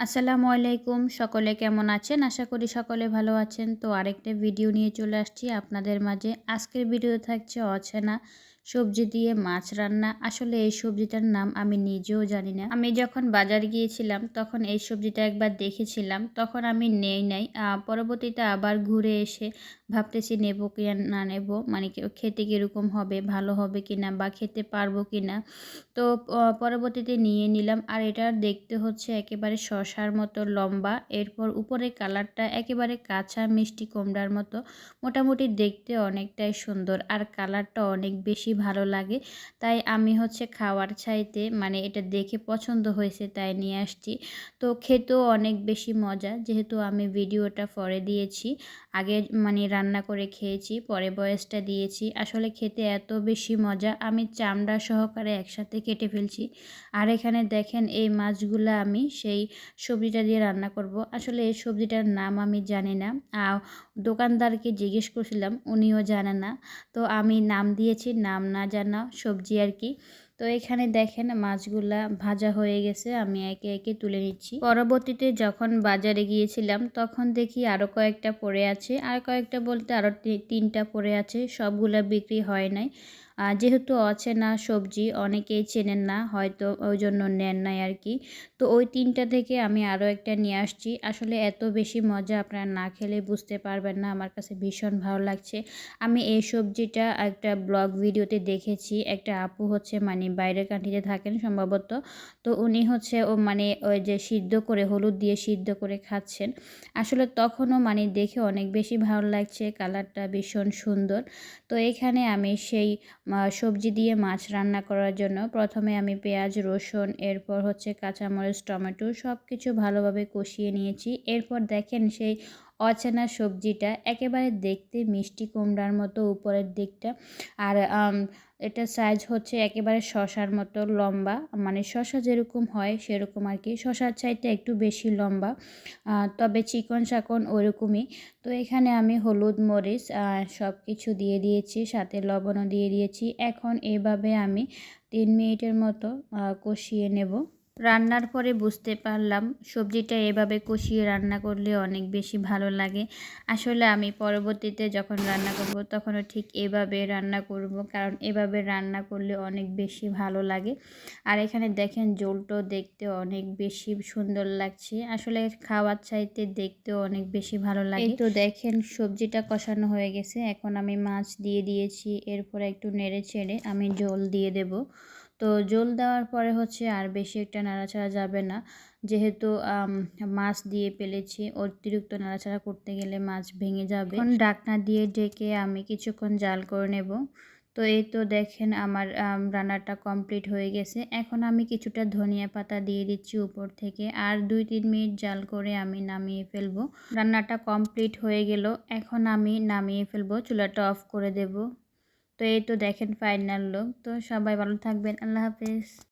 আসসালামু আলাইকুম। সকলে কেমন আছেন? আশা করি সকলে ভালো আছেন। তো আরেকটা ভিডিও নিয়ে চলে আসছি। আপনাদের মাঝে আজকের ভিডিও থাকছে অচেনা সবজি দিয়ে মাছ রান্না। আসলে এই সবজিটার নাম আমি নিজেও জানি না। আমি যখন বাজার গিয়েছিলাম, তখন এই সবজিটা একবার দেখেছিলাম। তখন আমি নেই নাই। পরবর্তীতে আবার ঘুরে এসে ভাবতেছি, নেব কি না নেব? মানে খেতে কীরকম হবে? ভালো হবে কি না বা খেতে পারব কি না তো পরবর্তীতে নিয়ে নিলাম। আর এটা দেখতে হচ্ছে একেবারে শশার মতো লম্বা। এরপর উপরে কালারটা একেবারে কাঁচা, মিষ্টি কুমড়ার মতো। মোটামুটি দেখতে অনেকটাই সুন্দর। আর কালারটা অনেক বেশি ভালো লাগে। তাই আমি হচ্ছে খাওয়ার চাইতে মানে এটা দেখে পছন্দ হয়েছে তাই নিয়ে আসছি। তো খেতেও অনেক বেশি মজা যেহেতু আমি ভিডিওটা পরে দিয়েছি। আগে মানে রান্না করে খেয়েছি, পরে বয়সটা দিয়েছি। আসলে খেতে এত বেশি মজা আমি চামড়া সহকারে একসাথে কেটে ফেলছি। আর এখানে দেখেন এই মাছগুলো আমি সেই সবজিটা দিয়ে রান্না করব। আসলে এই সবজিটার নাম আমি জানি না। দোকানদারকে জিজ্ঞেস করছিলাম, উনিও জানে না। তো আমি নাম দিয়েছি, নাম না জানা সবজি আর কি। তো এখানে দেখেন মাছগুলা ভাজা হয়ে গেছে, আমি একে একে তুলে নিচ্ছি। পরবর্তীতে যখন বাজারে গিয়েছিলাম, তখন দেখি আরও কয়েকটা পড়ে আছে। আর কয়েকটা বলতে আরও তিনটা পড়ে আছে, সবগুলা বিক্রি হয় নাই। যেহেতু অচেনা সবজি অনেকেই চেনেন না, হয়তো ওই জন্য নেন নাই আর কি তো ওই তিনটা থেকে আমি আরও একটা নিয়ে আসছি। আসলে এত বেশি মজা আপনারা না খেলে বুঝতে পারবেন না, আমার কাছে ভীষণ ভালো লাগছে। আমি এই সবজিটা একটা ব্লগ ভিডিওতে দেখেছি, একটা আপু হচ্ছে মানে বাইরের কান্ট্রিতে থাকেন সম্ভবত। তো উনি হচ্ছে ও মানে ওই যে সিদ্ধ করে, হলুদ দিয়ে সিদ্ধ করে খাচ্ছেন। আসলে তখনও মানে দেখে অনেক বেশি ভালো লাগছে, কালারটা ভীষণ সুন্দর। তো এখানে আমি সেই সবজি দিয়ে মাছ রান্না করার জন্য প্রথমে আমি পেঁয়াজ, রসুন, এরপর হচ্ছে কাঁচামরিচ, টমেটো সব কিছু ভালোভাবে কষিয়ে নিয়েছি। এরপর দেখেন সেই অচেনা সবজিটা একেবারে দেখতে মিষ্টি কুমড়ার মতো উপরের দিকটা। আর এটা সাইজ হচ্ছে একেবারে শশার মতো লম্বা। মানে শশা যেরকম হয় সেরকম আর কি। শশার চাইতে একটু বেশি লম্বা তবে চিকন শাকন ওরকমই। তো এখানে আমি হলুদ, মরিচ সব কিছু দিয়ে দিয়েছি, সাথে লবণও দিয়ে দিয়েছি। এখন এভাবে আমি তিন মিনিটের মতো কষিয়ে নেব। রান্নার পরে বুঝতে পারলাম, সবজিটা এভাবে কষিয়ে রান্না করলে অনেক বেশি ভালো লাগে। আসলে আমি পরবর্তীতে যখন রান্না করব, তখনও ঠিক এভাবে রান্না করব, কারণ এভাবে রান্না করলে অনেক বেশি ভালো লাগে। আর এখানে দেখেন জোলটো দেখতে অনেক বেশি সুন্দর লাগছে। আসলে খাওয়ার চাইতে দেখতেও অনেক বেশি ভালো লাগে। তো দেখেন সবজিটা কষানো হয়ে গেছে। এখন আমি মাছ দিয়ে দিয়েছি, এরপর একটু নেড়ে ছেড়ে আমি জল দিয়ে দেব। তো জল দেওয়ার পরে হচ্ছে আর বেশি একটা নাড়াচাড়া যাবে না। যেহেতু মাছ দিয়ে পেলেছি, অতিরিক্ত নাড়াচাড়া করতে গেলে মাছ ভেঙে যাবে। এখন ডাকনা দিয়ে ডেকে আমি কিছুক্ষণ জাল করে নেব। তো এই তো দেখেন আমার রান্নাটা কমপ্লিট হয়ে গেছে। এখন আমি কিছুটা ধনিয়া পাতা দিয়ে দিচ্ছি উপর থেকে আর দুই তিন মিনিট জাল করে আমি নামিয়ে ফেলব। রান্নাটা কমপ্লিট হয়ে গেল। এখন আমি নামিয়ে ফেলব, চুলাটা অফ করে দেব। তো এই তো দেখেন ফাইনাল লুক তো সবাই ভালো থাকবেন আল্লাহ হাফেজ।